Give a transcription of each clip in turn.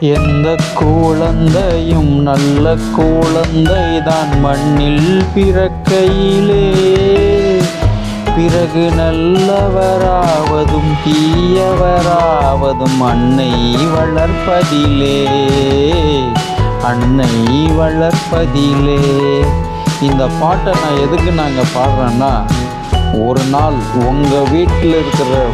எந்த குழந்தையும் நல்ல குழந்தை தான் மண்ணில் பிறக்கையிலே. பிறகு நல்லவராவதும் தீயவராவதும் அன்னை வளர்ப்பதிலே. அன்னை வளர்ப்பதிலே. இந்த பாட்டை நான் எதுக்கு நாங்கள் பாடுறேன்னா ஒரு நாள் உங்கள் வீட்டில் இருக்கிற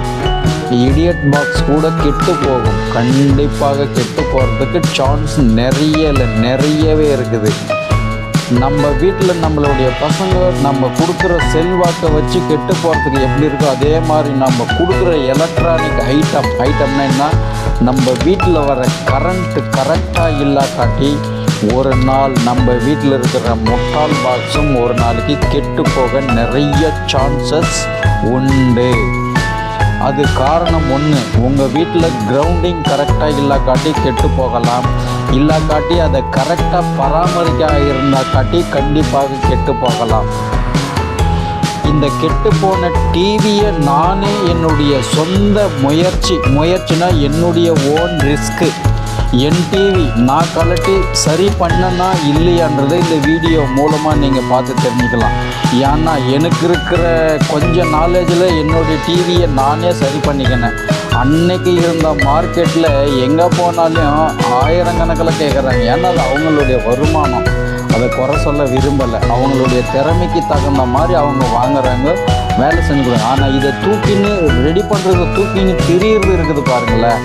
இடியட் பாக்ஸ் கூட கெட்டு போகும். கண்டிப்பாக கெட்டு போகிறதுக்கு சான்ஸ் நிறைய இல்லை நிறையவே இருக்குது. நம்ம வீட்டில் நம்மளுடைய பசங்க நம்ம கொடுக்குற செல்வாக்கை வச்சு கெட்டு போகிறதுக்கு எப்படி இருக்கோ அதே மாதிரி நம்ம கொடுக்குற எலக்ட்ரானிக் ஐட்டம் ஐட்டம்னா என்ன? நம்ம வீட்டில் வர கரண்ட்டு கரெக்டாக இல்லாக்காட்டி ஒரு நாள் நம்ம வீட்டில் இருக்கிற முட்டால் பாக்ஸும் ஒரு நாளைக்கு கெட்டு போக நிறைய சான்சஸ் உண்டு. அது காரணம் ஒன்று உங்கள் வீட்டில் கிரவுண்டிங் கரெக்டாக இல்லாக்காட்டி கெட்டு போகலாம். இல்லாக்காட்டி அதை கரெக்டாக பராமரிக்க இருந்தாக்காட்டி கண்டிப்பாக கெட்டு போகலாம். இந்த கெட்டு போன டிவியை நானே என்னுடைய சொந்த முயற்சி முயற்சினா என்னுடைய ஓன் ரிஸ்க்கு என் டிவி நான் கலட்டி சரி பண்ணனா இல்லையான்றதை இந்த வீடியோ மூலமாக நீங்கள் பார்த்து தெரிஞ்சுக்கலாம். ஏன்னா எனக்கு இருக்கிற கொஞ்சம் நாலேஜில் என்னுடைய டிவியை நானே சரி பண்ணிக்கினேன். அன்னைக்கு இருந்த மார்க்கெட்டில் எங்கே போனாலும் ஆயிரக்கணக்கில் கேட்குறாங்க ஏன்னா அது அவங்களுடைய வருமானம். அதை குறை சொல்ல விரும்பலை. அவங்களுடைய திறமைக்கு தகுந்த மாதிரி அவங்க வாங்குறாங்க வேலை செஞ்சு கொடுங்க ஆனால் இதை தூக்கின்னு ரெடி பண்ணுறது தூக்கின்னு திரியிறது இருக்குது பாருங்களேன்.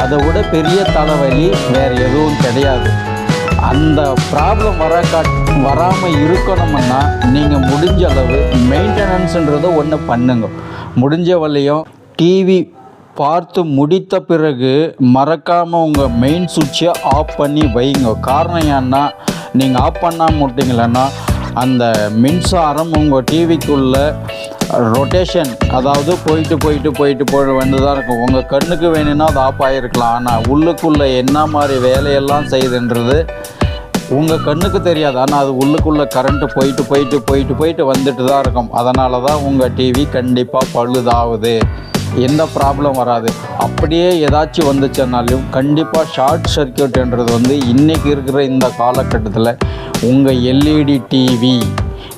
அதை விட பெரிய தலைவலி வேறு எதுவும் கிடையாது. அந்த ப்ராப்ளம் வர காட் வராமல் இருக்கணும்னா நீங்கள் முடிஞ்ச அளவு மெயின்டெனன்ஸுன்றதை ஒன்று பண்ணுங்க. முடிஞ்ச வழியும் டிவி பார்த்து முடித்த பிறகு மறக்காமல் உங்கள் மெயின் சுவிட்சை ஆஃப் பண்ணி வைங்க. காரணம் ஏன்னா நீங்கள் ஆஃப் பண்ணாமல் விட்டிங்களன்னா அந்த மின்சாரம் உங்கள் டிவிக்குள்ளே ரொட்டேஷன் அதாவது போயிட்டு போயிட்டு போயிட்டு போய் வேண்டியதாக தான் இருக்கும். உங்கள் கண்ணுக்கு வேணும்னா அது ஆஃப் ஆகிருக்கலாம் ஆனால் உள்ளுக்குள்ளே என்ன மாதிரி வேலையெல்லாம் செய்யுதுன்றது உங்கள் கண்ணுக்கு தெரியாது. ஆனால் அது உள்ளுக்குள்ளே கரண்ட்டு போயிட்டு போயிட்டு போயிட்டு போயிட்டு வந்துட்டு தான் இருக்கும். அதனால தான் உங்கள் டிவி கண்டிப்பாக பழுதாகுது. எந்த ப்ராப்ளம் வராது. அப்படியே ஏதாச்சும் வந்துச்சுனாலும் கண்டிப்பாக ஷார்ட் சர்க்கியூட்ன்றது வந்து இன்றைக்கி இருக்கிற இந்த காலகட்டத்தில் உங்கள் LED TV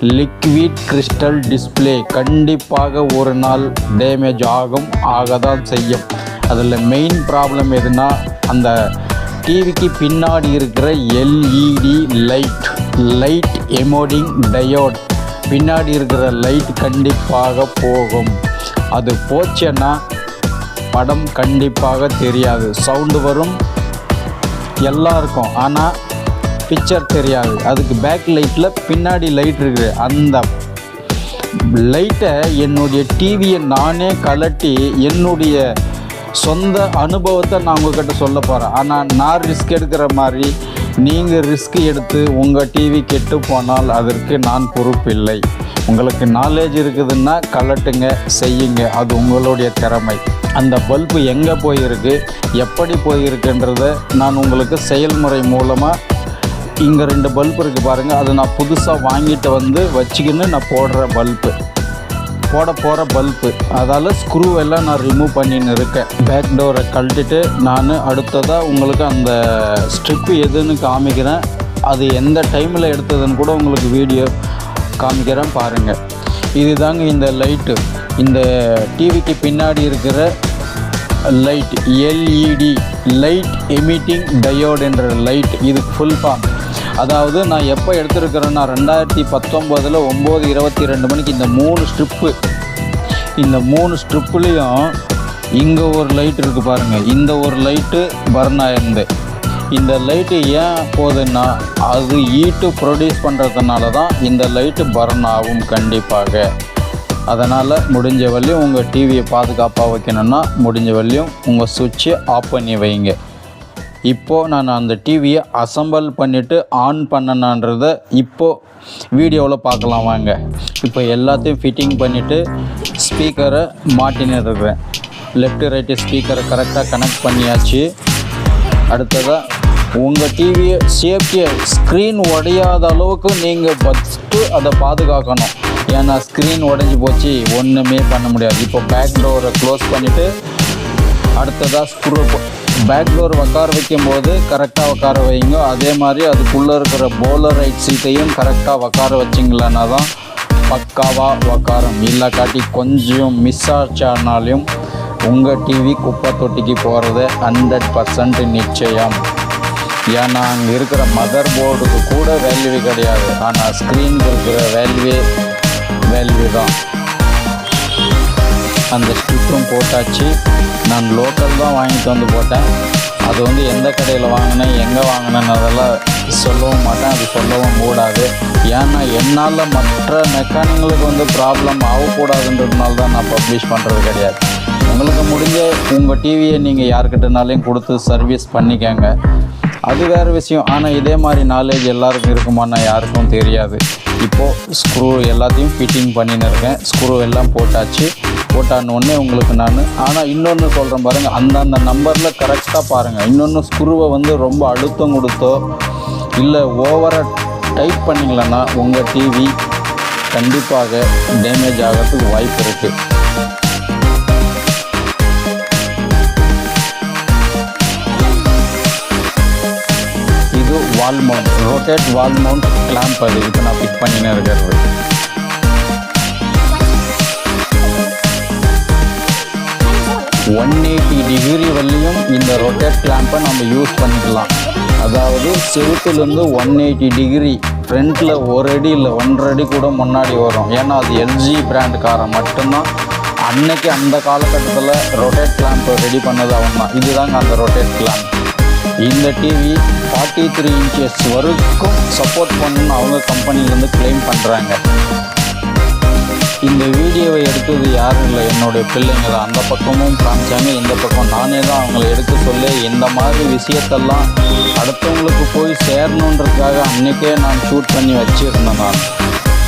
liquid crystal display கண்டிப்பாக ஒரு நாள் டேமேஜ் ஆகும் ஆக தான் செய்யும். அதில் மெயின் ப்ராப்ளம் எதுனா அந்த டிவிக்கு பின்னாடி இருக்கிற LED light light emitting diode பின்னாடி இருக்கிற லைட் கண்டிப்பாக போகும். அது போச்சுன்னா படம் கண்டிப்பாக தெரியாது. சவுண்டு வரும் எல்லாம் இருக்கும் ஆனால் பிக்சர் தெரியாது. அதுக்கு பேக் லைட்டில் பின்னாடி லைட் இருக்குது. அந்த லைட்டை என்னுடைய டிவியை நானே கலட்டி என்னுடைய சொந்த அனுபவத்தை நான் உங்ககிட்ட சொல்ல போகிறேன் ஆனால் நான் ரிஸ்க் எடுக்கிற மாதிரி நீங்கள் ரிஸ்க் எடுத்து உங்கள் டிவி கெட்டு போனால் அதற்கு நான் பொறுப்பில்லை உங்களுக்கு நாலேஜ் இருக்குதுன்னா கலட்டுங்க செய்யுங்க. அது உங்களுடைய திறமை. அந்த பல்பு எங்கே போயிருக்கு எப்படி போயிருக்குன்றத நான் உங்களுக்கு செயல்முறை மூலமாக இங்கே ரெண்டு பல்ப் இருக்குது பாருங்கள் அது நான் புதுசாக வாங்கிட்டு வந்து வச்சுக்கின்னு நான் போடுற பல்பு போட போகிற பல்ப்பு அதால் ஸ்க்ரூ எல்லாம் நான் ரிமூவ் பண்ணின்னு இருக்கேன். பேக் டோரை கழட்டிட்டு நான் அடுத்ததாக உங்களுக்கு அந்த ஸ்ட்ரிப்பு எதுன்னு காமிக்கிறேன். அது எந்த டைமில் எடுத்ததுன்னு கூட உங்களுக்கு வீடியோ காமிக்கிறேன் பாருங்கள் இதுதாங்க இந்த லைட்டு இந்த டிவிக்கு பின்னாடி இருக்கிற light LED light emitting diode என்ற லைட் இது ஃபுல் ஃபார்ம் அதாவது நான் எப்போ எடுத்திருக்கிறேன்னா ரெண்டாயிரத்தி பத்தொம்போதில் ஒம்பது இருபத்தி ரெண்டு மணிக்கு இந்த மூணு ஸ்ட்ரிப்பு. இந்த மூணு ஸ்ட்ரிப்புலேயும் இங்கே ஒரு லைட் இருக்குது பாருங்கள் இந்த ஒரு லைட்டு பர்ன் ஆயிருந்து இந்த லைட்டு ஏன் போகுதுன்னா அது ஈட்டு ப்ரொடியூஸ் பண்ணுறதுனால தான் இந்த லைட்டு பர்ன் ஆகும் கண்டிப்பாக. அதனால் முடிஞ்ச வரையும் உங்கள் டிவியை பாதுகாப்பாக வைக்கணும்னா முடிஞ்ச வரையும் உங்கள் சுவிட்சை ஆஃப் பண்ணி வைங்க. இப்போது நான் அந்த டிவியை அசம்பிள் பண்ணிவிட்டு ஆன் பண்ணனான்றத இப்போது வீடியோவில் பார்க்கலாம் வாங்க. இப்போ எல்லாத்தையும் ஃபிட்டிங் பண்ணிவிட்டு ஸ்பீக்கரை மாட்டின்னு இருக்கிறேன். லெஃப்ட் ரைட்டு ஸ்பீக்கரை கரெக்டாக கனெக்ட் பண்ணியாச்சு. அடுத்ததாக உங்கள் டிவியை சேஃப்டியை ஸ்க்ரீன் உடையாத அளவுக்கு நீங்கள் ஃபஸ்ட்டு அதை பாதுகாக்கணும். ஏன்னா ஸ்க்ரீன் உடஞ்சி போச்சு ஒன்றுமே பண்ண முடியாது. இப்போ பேக் டோரை க்ளோஸ் பண்ணிவிட்டு அடுத்ததாக ஸ்க்ரூ பேக் டோர் உட்கார வைக்கும் போது கரெக்டாக உட்கார வைங்க அதே மாதிரி அதுக்குள்ளே இருக்கிற போலர் ரைட் சீட்டையும் கரெக்டாக உட்கார வச்சிங்களன்னா தான் பக்காவாக உக்காரம் இல்லை காட்டி கொஞ்சம் மிஸ் ஆச்சானாலையும் உங்கள் டிவி குப்பை தொட்டிக்கு போகிறது ஹண்ட்ரட் பர்சன்ட் நிச்சயம். ஏன்னா அங்கே இருக்கிற மதர் போர்டுக்கு கூட வேல்யூ கிடையாது. ஆனால் ஸ்க்ரீனுக்கு இருக்கிற வேல்யூவே வேல்யூ தான். அந்த ஸ்ட்ரிப்பும் போட்டாச்சு. நான் லோக்கல் தான் வாங்கிட்டு வந்து போட்டேன். அது வந்து எந்த கடையில் வாங்கினேன் எங்கே வாங்கினேன்னு அதெல்லாம் சொல்லவும் மாட்டேன். அது சொல்லவும் கூடாது. ஏன்னா என்னால் மற்ற மெக்கானிக்களுக்கு வந்து ப்ராப்ளம் ஆகக்கூடாதுன்றதுனால தான் நான் பப்ளிஷ் பண்ணுறது கிடையாது. உங்களுக்கு முடிஞ்ச உங்கள் டிவியை நீங்கள் யாருக்கிட்டனாலையும் கொடுத்து சர்வீஸ் பண்ணிக்கங்க. அது வேறு விஷயம். ஆனால் இதே மாதிரி நாலேஜ் எல்லாருக்கும் இருக்குமான்னா யாருக்கும் தெரியாது. இப்போது ஸ்க்ரூ எல்லாத்தையும் ஃபிட்டிங் பண்ணின்னு இருக்கேன். ஸ்க்ரூ எல்லாம் போட்டாச்சு. போட்டான்னு உடனே உங்களுக்கு நான். ஆனால் இன்னொன்று சொல்கிறேன் பாருங்கள் அந்தந்த நம்பரில் கரெக்டாக பாருங்கள் இன்னொன்று ஸ்க்ரூவை வந்து ரொம்ப அழுத்தம் கொடுத்தோ இல்லை ஓவராக டைட் பண்ணிங்களன்னா உங்கள் டிவி கண்டிப்பாக டேமேஜ் ஆகிறதுக்கு வாய்ப்பு இருக்குது இது wall mount rotate wall mount clamp அது. இப்போ நான் பிக் பண்ணினே இருக்கிறது. ஒன் எயிட்டி டிகிரி வரலையும் இந்த ரொட்டேட் கிளாம்பை நம்ம யூஸ் பண்ணிக்கலாம். அதாவது செவுத்துலேருந்து ஒன் எயிட்டி டிகிரி ஃப்ரண்ட்டில் ஒரு அடி இல்லை ஒன்றரை அடி கூட முன்னாடி வரும். ஏன்னா அது எல்ஜி பிராண்ட் காரம் மட்டும்தான். அன்னைக்கு அந்த காலகட்டத்தில் ரொட்டேட் கிளாம்பை ரெடி பண்ணது அவங்க தான் இதுதாங்க அந்த ரொட்டேட் கிளாம்ப் இந்த டிவி ஃபார்ட்டி த்ரீ இன்ச்சஸ் வரைக்கும் சப்போர்ட் பண்ணணும்னு அவங்க கம்பெனிலேருந்து க்ளைம் பண்ணுறாங்க இந்த வீடியோவை எடுத்தது யாரும் இல்லை. என்னுடைய பிள்ளைங்க தான். அந்த பக்கமும் காமிச்சாங்க இந்த பக்கம் நானே தான் அவங்கள எடுக்க சொல்லி இந்த மாதிரி விஷயத்தெல்லாம் அடுத்தவங்களுக்கு போய் சேரணுன்றதுக்காக அன்றைக்கே நான் ஷூட் பண்ணி வச்சுருந்தேன். நான்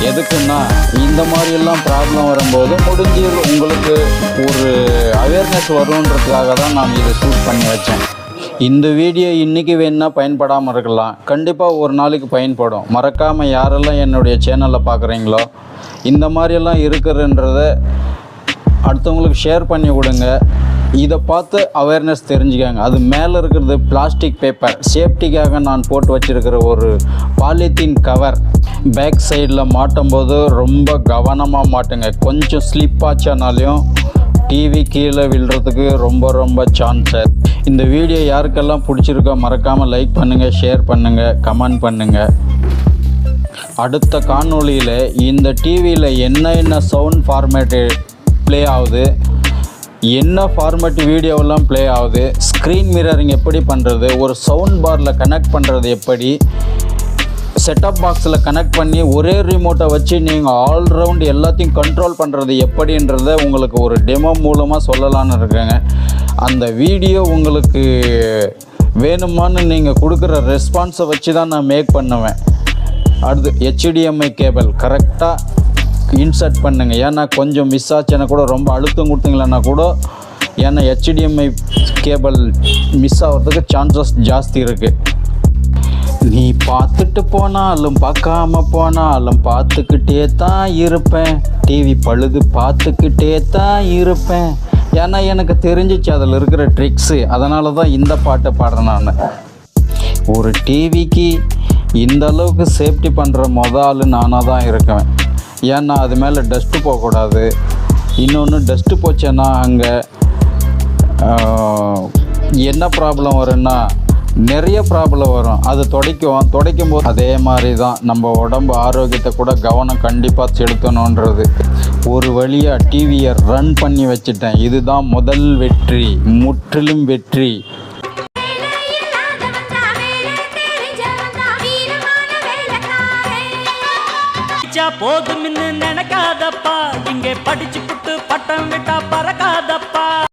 எதுக்குன்னா இந்த மாதிரியெல்லாம் ப்ராப்ளம் வரும்போது முடிஞ்சு உங்களுக்கு ஒரு அவேர்னஸ் வருன்றதுக்காக தான் நான் இதை ஷூட் பண்ணி வச்சேன். இந்த வீடியோ இன்றைக்கி வேணா பயன்படாமல் இருக்கலாம். கண்டிப்பாக ஒரு நாளைக்கு பயன்படும். மறக்காமல் யாரெல்லாம் என்னுடைய சேனலில் பார்க்குறீங்களோ இந்த மாதிரியெல்லாம் இருக்குதுன்றத அடுத்தவங்களுக்கு ஷேர் பண்ணி கொடுங்க. இதை பார்த்து அவேர்னஸ் தெரிஞ்சுக்காங்க. அது மேலே இருக்கிறது பிளாஸ்டிக் பேப்பர் சேஃப்டிக்காக நான் போட்டு வச்சுருக்கிற ஒரு பாலித்தீன் கவர் பேக் சைடில் மாட்டும் போது ரொம்ப கவனமாக மாட்டுங்க. கொஞ்சம் ஸ்லிப் ஆச்சானாலையும் டிவி கீழே விழுறதுக்கு ரொம்ப ரொம்ப சான்ஸ் இந்த வீடியோ யாருக்கெல்லாம் பிடிச்சிருக்கோ மறக்காமல் லைக் பண்ணுங்கள் ஷேர் பண்ணுங்கள் கமெண்ட் பண்ணுங்கள் அடுத்த காணொளியில் இந்த டிவியில் என்ன என்ன சவுண்ட் ஃபார்மேட்டு ப்ளே ஆகுது என்ன ஃபார்மேட் வீடியோவெல்லாம் ப்ளே ஆகுது ஸ்க்ரீன் மிரரிங் எப்படி பண்ணுறது ஒரு சவுண்ட் பாரில் கனெக்ட் பண்ணுறது எப்படி செட்டப் பாக்ஸில் கனெக்ட் பண்ணி ஒரே ரிமோட்டை வச்சு நீங்கள் ஆல்ரவுண்ட் எல்லாத்தையும் கண்ட்ரோல் பண்ணுறது எப்படின்றத உங்களுக்கு ஒரு டெமோ மூலமாக சொல்லலான்னு இருக்கேங்க. அந்த வீடியோ உங்களுக்கு வேணுமான்னு நீங்கள் கொடுக்குற ரெஸ்பான்ஸை வச்சு தான் நான் மேக் பண்ணுவேன். அடுத்து ஹெச்டிஎம்ஐ கேபிள் கரெக்டாக இன்சர்ட் பண்ணுங்கள் ஏன்னா கொஞ்சம் மிஸ் ஆச்சுன்னா கூட ரொம்ப அழுத்தம் கொடுத்தீங்களன்னா கூட ஏன்னா ஹெச்டிஎம்ஐ கேபிள் மிஸ் ஆகிறதுக்கு சான்சஸ் ஜாஸ்தி இருக்குது நீ பார்த்துட்டு போனாலும் பார்க்காம போனாலும் பார்த்துக்கிட்டே தான் இருப்பேன். டிவி பழுது பார்த்துக்கிட்டே தான் இருப்பேன். ஏன்னா எனக்கு தெரிஞ்சிச்சு அதில் இருக்கிற ட்ரிக்ஸு அதனால தான் இந்த பாட்டை பாடுறேன் நான். ஒரு டிவிக்கு இந்த அளவுக்கு சேஃப்டி பண்ணுற மொத ஆள் நானாக தான் இருக்கேன் ஏன்னா அது மேலே டஸ்ட்டு போகக்கூடாது. இன்னொன்று டஸ்ட்டு போச்சேன்னா அங்கே என்ன ப்ராப்ளம் வரும்னா நிறைய ப்ராப்ளம் வரும். அது துடைக்கும். துடைக்கும் போது அதே மாதிரி தான் நம்ம உடம்பு ஆரோக்கியத்தை கூட கவனம் கண்டிப்பாக செலுத்தணுன்றது. ஒரு வழியாக டிவியை ரன் பண்ணி வச்சுட்டேன். இதுதான் முதல் வெற்றி. முற்றிலும் வெற்றி. படிச்சா போதும்னு நினைக்காதப்பா. இங்கே படிச்சு புட்டு பட்டம் விட்டா பறக்காதப்பா.